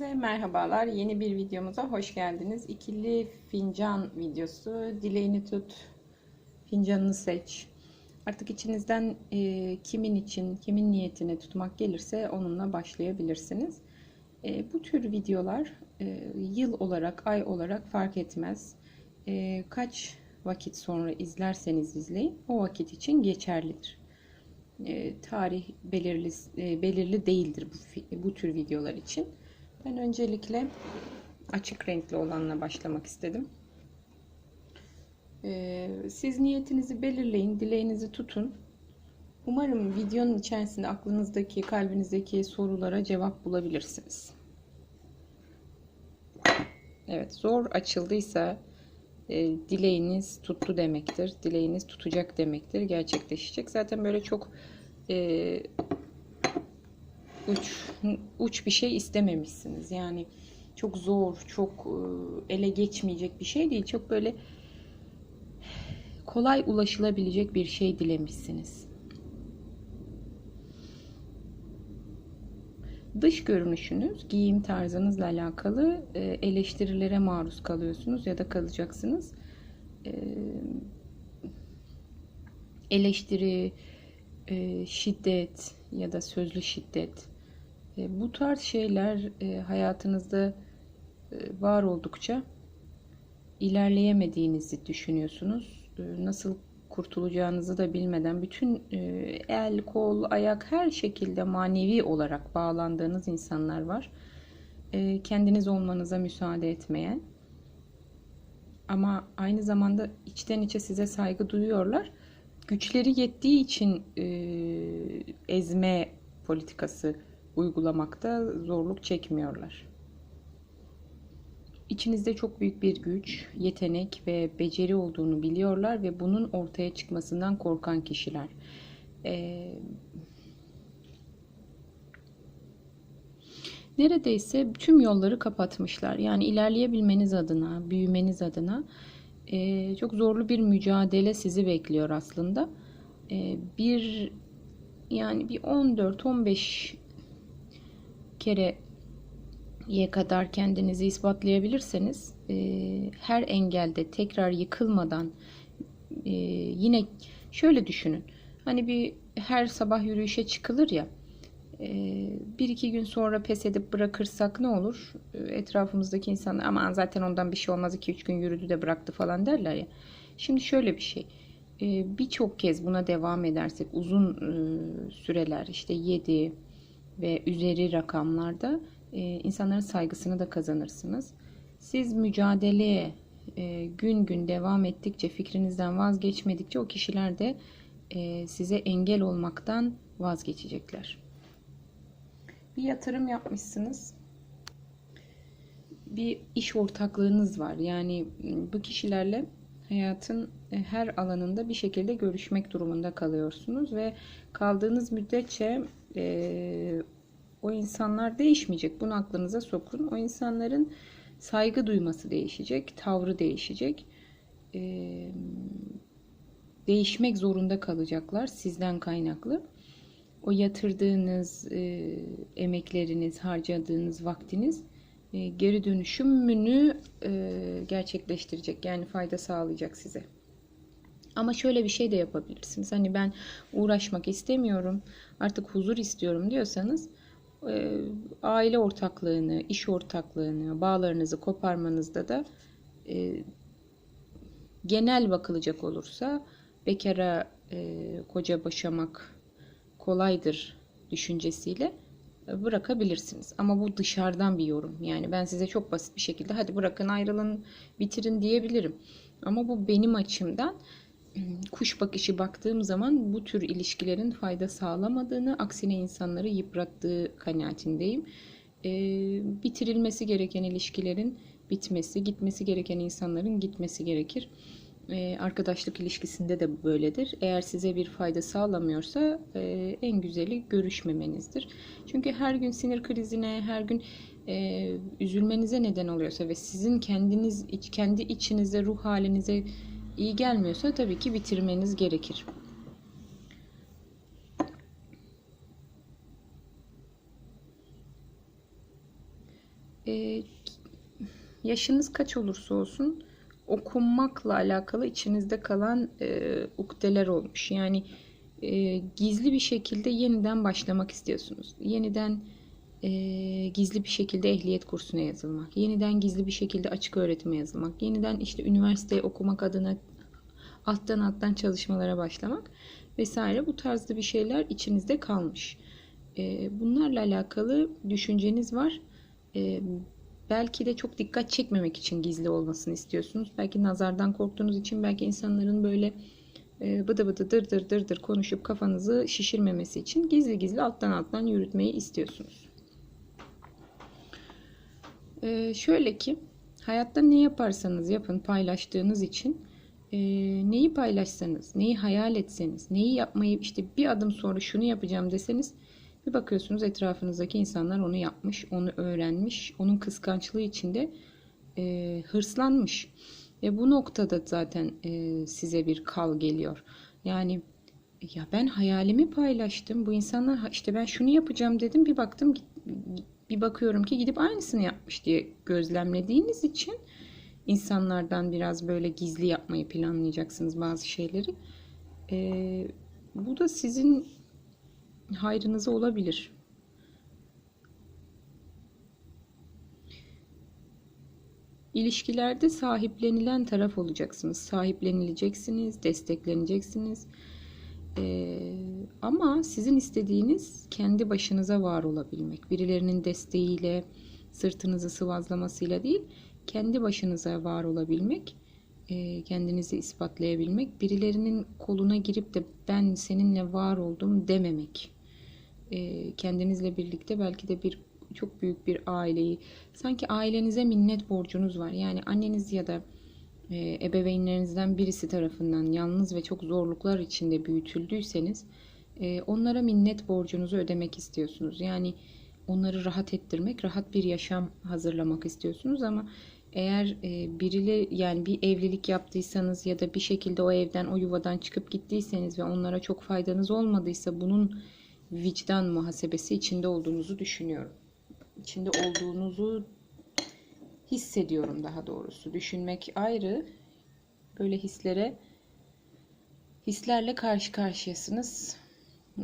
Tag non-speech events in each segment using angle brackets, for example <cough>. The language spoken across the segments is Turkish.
Herkese merhabalar. Yeni bir videomuza hoş geldiniz. İkili fincan videosu. Dileğini tut, fincanını seç. Artık içinizden e, kimin için, kimin niyetine tutmak gelirse onunla başlayabilirsiniz. E, bu tür videolar e, yıl olarak, ay olarak fark etmez. E, kaç vakit sonra izlerseniz izleyin, o vakit için geçerlidir. E, tarih belirli e, belirli değildir bu, bu tür videolar için. Ben öncelikle açık renkli olanla başlamak istedim. Ee, siz niyetinizi belirleyin, dileğinizi tutun. Umarım videonun içerisinde aklınızdaki, kalbinizdeki sorulara cevap bulabilirsiniz. Evet, zor açıldıysa e, dileğiniz tuttu demektir. Dileğiniz tutacak demektir. Gerçekleşecek. Zaten böyle çok e, uç uç bir şey istememişsiniz. Yani çok zor, çok e, ele geçmeyecek bir şey değil. Çok böyle kolay ulaşılabilecek bir şey dilemişsiniz. Dış görünüşünüz, giyim tarzınızla alakalı e, eleştirilere maruz kalıyorsunuz ya da kalacaksınız. E, eleştiri, şiddet ya da sözlü şiddet bu tarz şeyler e, hayatınızda e, var oldukça ilerleyemediğinizi düşünüyorsunuz. Nasıl kurtulacağınızı da bilmeden bütün el, kol, ayak her şekilde manevi olarak bağlandığınız insanlar var. Kendiniz olmanıza müsaade etmeyen ama aynı zamanda içten içe size saygı duyuyorlar. Güçleri yettiği için ezme politikası uygulamakta zorluk çekmiyorlar. İçinizde çok büyük bir güç, yetenek ve beceri olduğunu biliyorlar ve bunun ortaya çıkmasından korkan kişiler. Ee, neredeyse tüm yolları kapatmışlar. Yani ilerleyebilmeniz adına, büyümeniz adına e, çok zorlu bir mücadele sizi bekliyor aslında. E, bir yani bir 14-15 kereye kadar kendinizi ispatlayabilirseniz e, her engelde tekrar yıkılmadan e, yine şöyle düşünün. Hani bir her sabah yürüyüşe çıkılır ya e, bir iki gün sonra pes edip bırakırsak ne olur? E, etrafımızdaki insanlar aman zaten ondan bir şey olmaz iki üç gün yürüdü de bıraktı falan derler ya. Şimdi şöyle bir şey e, birçok kez buna devam edersek uzun süreler işte 7 ve üzeri rakamlarda e, insanların saygısını da kazanırsınız. Siz mücadeleye e, gün gün devam ettikçe, fikrinizden vazgeçmedikçe o kişiler de e, size engel olmaktan vazgeçecekler. Bir yatırım yapmışsınız. Bir iş ortaklığınız var. Yani bu kişilerle hayatın e, her alanında bir şekilde görüşmek durumunda kalıyorsunuz ve kaldığınız müddetçe e, o insanlar değişmeyecek. Bunu aklınıza sokun. O insanların saygı duyması değişecek, tavrı değişecek. E, değişmek zorunda kalacaklar sizden kaynaklı. O yatırdığınız e, emekleriniz, harcadığınız vaktiniz geri dönüşümünü e, gerçekleştirecek. Yani fayda sağlayacak size. Ama şöyle bir şey de yapabilirsiniz. Hani ben uğraşmak istemiyorum, artık huzur istiyorum diyorsanız e, aile ortaklığını, iş ortaklığını, bağlarınızı koparmanızda da e, genel bakılacak olursa bekara e, koca boşamak kolaydır düşüncesiyle bırakabilirsiniz. Ama bu dışarıdan bir yorum. Yani ben size çok basit bir şekilde hadi bırakın ayrılın bitirin diyebilirim. Ama bu benim açımdan <clears throat> kuş bakışı baktığım zaman bu tür ilişkilerin fayda sağlamadığını, aksine insanları yıprattığı kanaatindeyim. E, bitirilmesi gereken ilişkilerin bitmesi, gitmesi gereken insanların gitmesi gerekir. E, arkadaşlık ilişkisinde de böyledir. Eğer size bir fayda sağlamıyorsa e, en güzeli görüşmemenizdir. Çünkü her gün sinir krizine, her gün e, üzülmenize neden oluyorsa ve sizin kendiniz kendi içinize, ruh halinize iyi gelmiyorsa tabii ki bitirmeniz gerekir. e, yaşınız kaç olursa olsun okunmakla alakalı içinizde kalan e, ukdeler olmuş. Yani e, gizli bir şekilde yeniden başlamak istiyorsunuz. Yeniden e, gizli bir şekilde ehliyet kursuna yazılmak. Yeniden gizli bir şekilde açık öğretime yazılmak. Yeniden işte üniversiteye okumak adına alttan alttan çalışmalara başlamak vesaire bu tarzda bir şeyler içinizde kalmış. E, bunlarla alakalı düşünceniz var. E, belki de çok dikkat çekmemek için gizli olmasını istiyorsunuz. Belki nazardan korktuğunuz için, belki insanların böyle e, bıdı bıdı dır dır dır dır konuşup kafanızı şişirmemesi için gizli gizli alttan alttan yürütmeyi istiyorsunuz. E, şöyle ki hayatta ne yaparsanız yapın paylaştığınız için e, neyi paylaşsanız, neyi hayal etseniz, neyi yapmayı işte bir adım sonra şunu yapacağım deseniz bir bakıyorsunuz etrafınızdaki insanlar onu yapmış, onu öğrenmiş, onun kıskançlığı içinde e, hırslanmış. Ve bu noktada zaten e, size bir kal geliyor. Yani ya ben hayalimi paylaştım. Bu insanlar işte ben şunu yapacağım dedim. Bir baktım bir bakıyorum ki gidip aynısını yapmış diye gözlemlediğiniz için insanlardan biraz böyle gizli yapmayı planlayacaksınız bazı şeyleri. E, bu da sizin hayrınıza olabilir. İlişkilerde sahiplenilen taraf olacaksınız. Sahiplenileceksiniz, destekleneceksiniz. Ee, ama sizin istediğiniz kendi başınıza var olabilmek. Birilerinin desteğiyle, sırtınızı sıvazlamasıyla değil, kendi başınıza var olabilmek, e, kendinizi ispatlayabilmek, birilerinin koluna girip de ben seninle var oldum dememek. E, kendinizle birlikte belki de bir çok büyük bir aileyi sanki ailenize minnet borcunuz var. Yani anneniz ya da e, ebeveynlerinizden birisi tarafından yalnız ve çok zorluklar içinde büyütüldüyseniz e, onlara minnet borcunuzu ödemek istiyorsunuz. Yani onları rahat ettirmek, rahat bir yaşam hazırlamak istiyorsunuz ama eğer e, yani bir evlilik yaptıysanız ya da bir şekilde o evden o yuvadan çıkıp gittiyseniz ve onlara çok faydanız olmadıysa bunun vicdan muhasebesi içinde olduğunuzu düşünüyorum. İçinde olduğunuzu hissediyorum daha doğrusu. Düşünmek ayrı. Böyle hislere hislerle karşı karşıyasınız.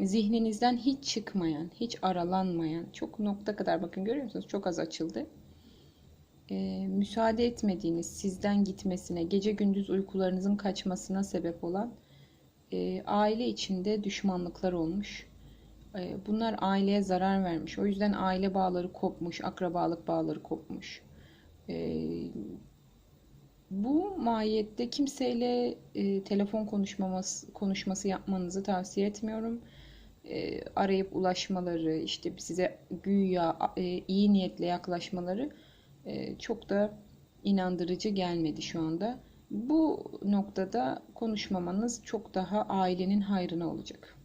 Zihninizden hiç çıkmayan, hiç aralanmayan, çok nokta kadar bakın görüyor musunuz? Çok az açıldı. Ee, müsaade etmediğiniz sizden gitmesine, gece gündüz uykularınızın kaçmasına sebep olan e, aile içinde düşmanlıklar olmuş bunlar aileye zarar vermiş. O yüzden aile bağları kopmuş, akrabalık bağları kopmuş. Ee, bu mahiyette kimseyle e, telefon konuşmaması, konuşması yapmanızı tavsiye etmiyorum. Ee, arayıp ulaşmaları, işte size güya e, iyi niyetle yaklaşmaları e, çok da inandırıcı gelmedi şu anda. Bu noktada konuşmamanız çok daha ailenin hayrına olacak.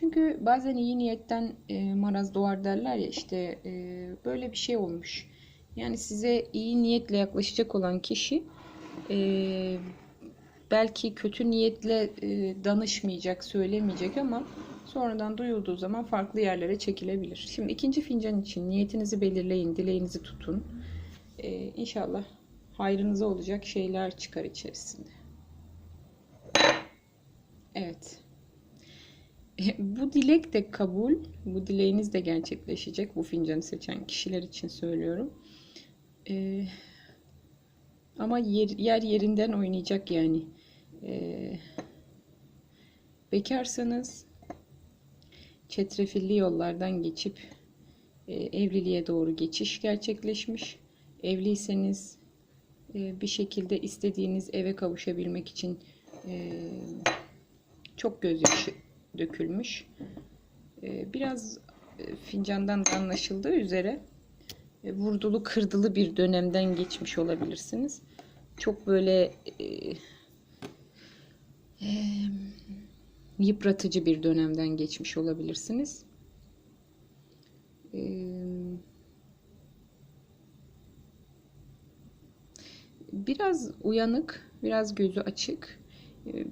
Çünkü bazen iyi niyetten e, maraz doğar derler ya işte e, böyle bir şey olmuş. Yani size iyi niyetle yaklaşacak olan kişi e, belki kötü niyetle e, danışmayacak, söylemeyecek ama sonradan duyulduğu zaman farklı yerlere çekilebilir. Şimdi ikinci fincan için niyetinizi belirleyin, dileğinizi tutun. E, inşallah hayrınıza olacak şeyler çıkar içerisinde. Evet. <laughs> bu dilek de kabul, bu dileğiniz de gerçekleşecek. Bu fincanı seçen kişiler için söylüyorum. Ee, ama yer, yer yerinden oynayacak yani. Ee, bekarsanız çetrefilli yollardan geçip e, evliliğe doğru geçiş gerçekleşmiş. Evliyseniz e, bir şekilde istediğiniz eve kavuşabilmek için e, çok gözyaşı dökülmüş. Ee, biraz e, fincandan da anlaşıldığı üzere e, vurdulu kırdılı bir dönemden geçmiş olabilirsiniz. Çok böyle e, yıpratıcı bir dönemden geçmiş olabilirsiniz. biraz uyanık, biraz gözü açık, e,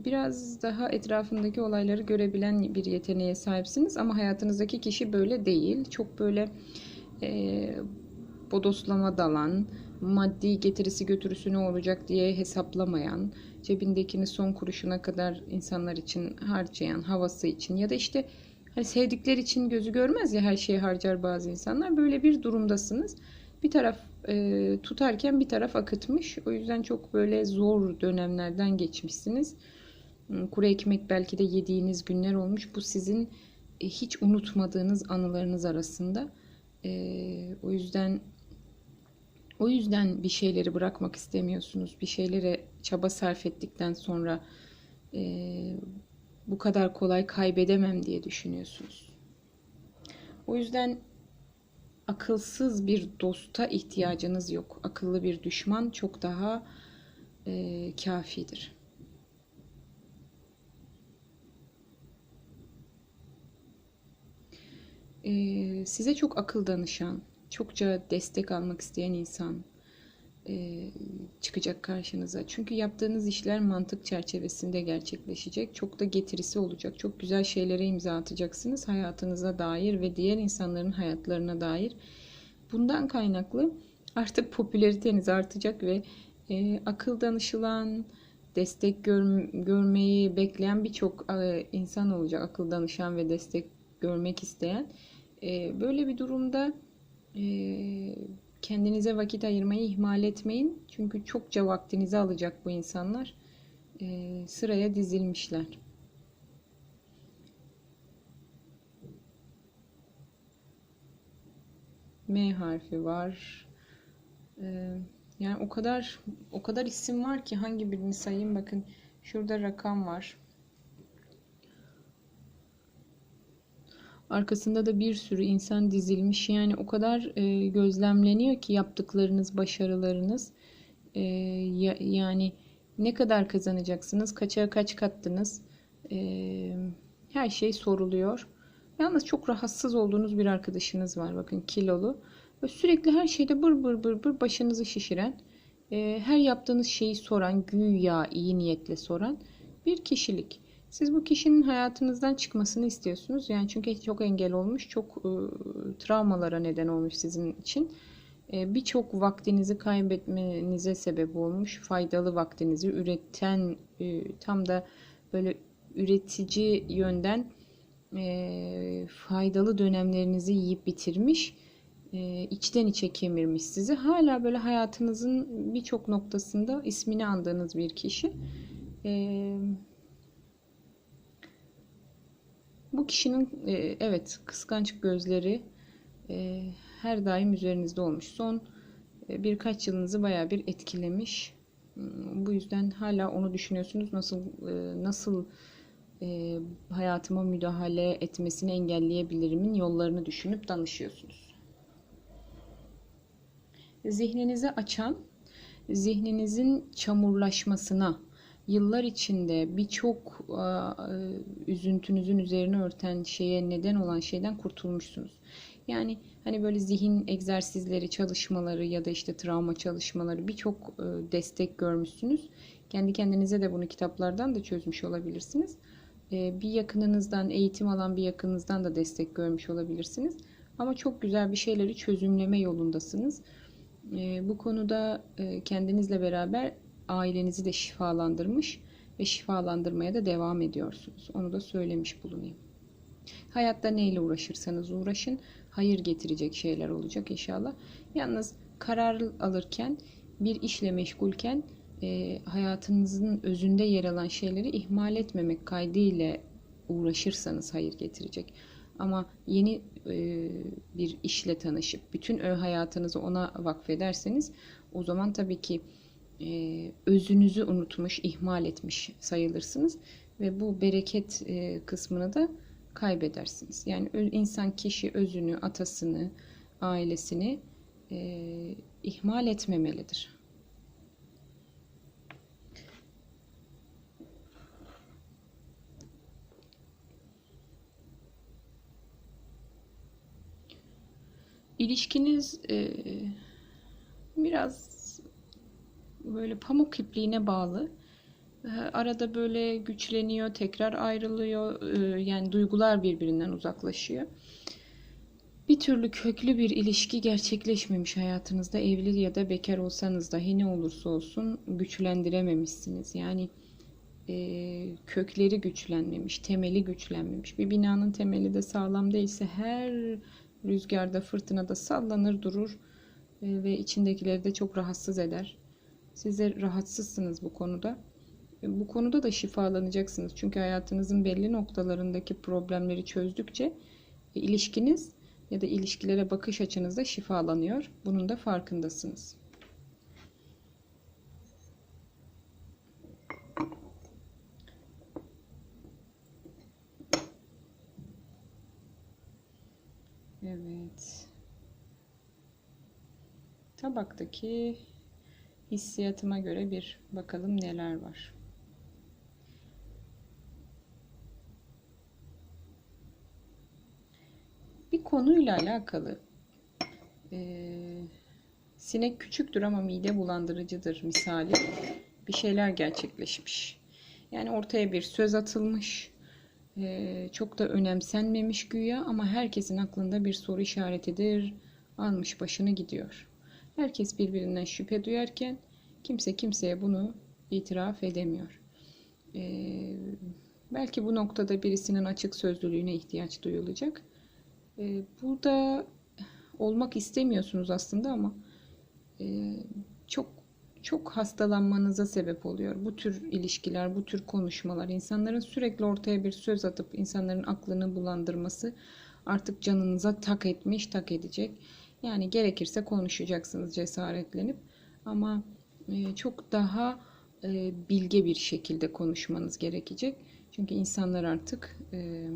biraz daha etrafındaki olayları görebilen bir yeteneğe sahipsiniz ama hayatınızdaki kişi böyle değil. Çok böyle e, bodoslama dalan, maddi getirisi götürüsü ne olacak diye hesaplamayan, cebindekini son kuruşuna kadar insanlar için harcayan, havası için ya da işte hani sevdikleri için gözü görmez ya her şeyi harcar bazı insanlar. Böyle bir durumdasınız. Bir taraf e, tutarken bir taraf akıtmış. O yüzden çok böyle zor dönemlerden geçmişsiniz. Hmm, Kuru ekmek belki de yediğiniz günler olmuş. Bu sizin e, hiç unutmadığınız anılarınız arasında. E, o yüzden o yüzden bir şeyleri bırakmak istemiyorsunuz. Bir şeylere çaba sarf ettikten sonra e, bu kadar kolay kaybedemem diye düşünüyorsunuz. O yüzden akılsız bir dosta ihtiyacınız yok. Akıllı bir düşman çok daha e, kafidir. E, size çok akıl danışan, çokça destek almak isteyen insan e, çıkacak karşınıza. Çünkü yaptığınız işler mantık çerçevesinde gerçekleşecek. Çok da getirisi olacak. Çok güzel şeylere imza atacaksınız hayatınıza dair ve diğer insanların hayatlarına dair. Bundan kaynaklı artık popülariteniz artacak ve e, akıl danışılan, destek gör, görmeyi bekleyen birçok e, insan olacak. Akıl danışan ve destek görmek isteyen. E, böyle bir durumda e, kendinize vakit ayırmayı ihmal etmeyin. Çünkü çokça vaktinizi alacak bu insanlar. E, sıraya dizilmişler. M harfi var. E, yani o kadar o kadar isim var ki hangi birini sayayım bakın. Şurada rakam var. Arkasında da bir sürü insan dizilmiş. Yani o kadar e, gözlemleniyor ki yaptıklarınız, başarılarınız. E, ya, yani ne kadar kazanacaksınız, kaça kaç kattınız. E, her şey soruluyor. Yalnız çok rahatsız olduğunuz bir arkadaşınız var. Bakın kilolu. Ve sürekli her şeyde bır bır bır bır başınızı şişiren, e, her yaptığınız şeyi soran, güya iyi niyetle soran bir kişilik. Siz bu kişinin hayatınızdan çıkmasını istiyorsunuz. Yani çünkü çok engel olmuş, çok e, travmalara neden olmuş sizin için. E, Birçok vaktinizi kaybetmenize sebep olmuş. Faydalı vaktinizi üreten, e, tam da böyle üretici yönden e, faydalı dönemlerinizi yiyip bitirmiş. İçten içe kemirmiş sizi. Hala böyle hayatınızın birçok noktasında ismini andığınız bir kişi. E, bu kişinin e, evet kıskanç gözleri e, her daim üzerinizde olmuş. Son e, birkaç yılınızı baya bir etkilemiş. Bu yüzden hala onu düşünüyorsunuz. Nasıl e, nasıl e, hayatıma müdahale etmesini engelleyebilirimin yollarını düşünüp danışıyorsunuz. Zihninizi açan, zihninizin çamurlaşmasına, yıllar içinde birçok üzüntünüzün üzerine örten şeye neden olan şeyden kurtulmuşsunuz. Yani hani böyle zihin egzersizleri, çalışmaları ya da işte travma çalışmaları birçok destek görmüşsünüz. Kendi kendinize de bunu kitaplardan da çözmüş olabilirsiniz. Bir yakınınızdan, eğitim alan bir yakınınızdan da destek görmüş olabilirsiniz. Ama çok güzel bir şeyleri çözümleme yolundasınız. Bu konuda kendinizle beraber ailenizi de şifalandırmış ve şifalandırmaya da devam ediyorsunuz. Onu da söylemiş bulunayım. Hayatta neyle uğraşırsanız uğraşın, hayır getirecek şeyler olacak inşallah. Yalnız karar alırken, bir işle meşgulken e, hayatınızın özünde yer alan şeyleri ihmal etmemek kaydıyla uğraşırsanız hayır getirecek. Ama yeni e, bir işle tanışıp bütün ö hayatınızı ona vakfederseniz o zaman tabii ki e, özünüzü unutmuş, ihmal etmiş sayılırsınız ve bu bereket e, kısmını da kaybedersiniz. Yani insan kişi özünü, atasını, ailesini e, ihmal etmemelidir. İlişkiniz e, biraz böyle pamuk ipliğine bağlı e, arada böyle güçleniyor, tekrar ayrılıyor. E, yani duygular birbirinden uzaklaşıyor. Bir türlü köklü bir ilişki gerçekleşmemiş hayatınızda evli ya da bekar olsanız dahi ne olursa olsun güçlendirememişsiniz. Yani e, kökleri güçlenmemiş, temeli güçlenmemiş. Bir binanın temeli de sağlam değilse her rüzgarda, fırtınada sallanır durur e, ve içindekileri de çok rahatsız eder. Siz de rahatsızsınız bu konuda. E, bu konuda da şifalanacaksınız. Çünkü hayatınızın belli noktalarındaki problemleri çözdükçe e, ilişkiniz ya da ilişkilere bakış açınız da şifalanıyor. Bunun da farkındasınız. Evet. Tabaktaki hissiyatıma göre bir bakalım neler var. Bir konuyla alakalı ee, sinek küçüktür ama mide bulandırıcıdır misali bir şeyler gerçekleşmiş. Yani ortaya bir söz atılmış ee, çok da önemsenmemiş güya ama herkesin aklında bir soru işaretidir. Almış başını gidiyor. Herkes birbirinden şüphe duyarken kimse kimseye bunu itiraf edemiyor. Ee, belki bu noktada birisinin açık sözlülüğüne ihtiyaç duyulacak. Ee, burada olmak istemiyorsunuz aslında ama e, çok çok hastalanmanıza sebep oluyor. Bu tür ilişkiler, bu tür konuşmalar, insanların sürekli ortaya bir söz atıp insanların aklını bulandırması artık canınıza tak etmiş, tak edecek. Yani gerekirse konuşacaksınız cesaretlenip ama e, çok daha e, bilge bir şekilde konuşmanız gerekecek. Çünkü insanlar artık e,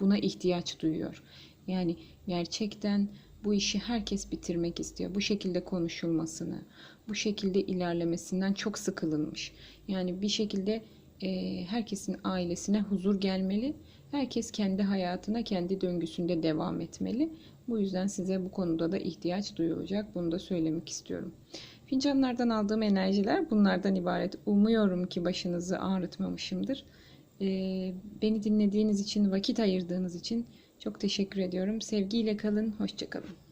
buna ihtiyaç duyuyor. Yani gerçekten bu işi herkes bitirmek istiyor. Bu şekilde konuşulmasını, bu şekilde ilerlemesinden çok sıkılınmış. Yani bir şekilde herkesin ailesine huzur gelmeli. Herkes kendi hayatına, kendi döngüsünde devam etmeli. Bu yüzden size bu konuda da ihtiyaç duyulacak. Bunu da söylemek istiyorum. Fincanlardan aldığım enerjiler bunlardan ibaret. Umuyorum ki başınızı ağrıtmamışımdır. Ee, beni dinlediğiniz için, vakit ayırdığınız için çok teşekkür ediyorum. Sevgiyle kalın, hoşçakalın.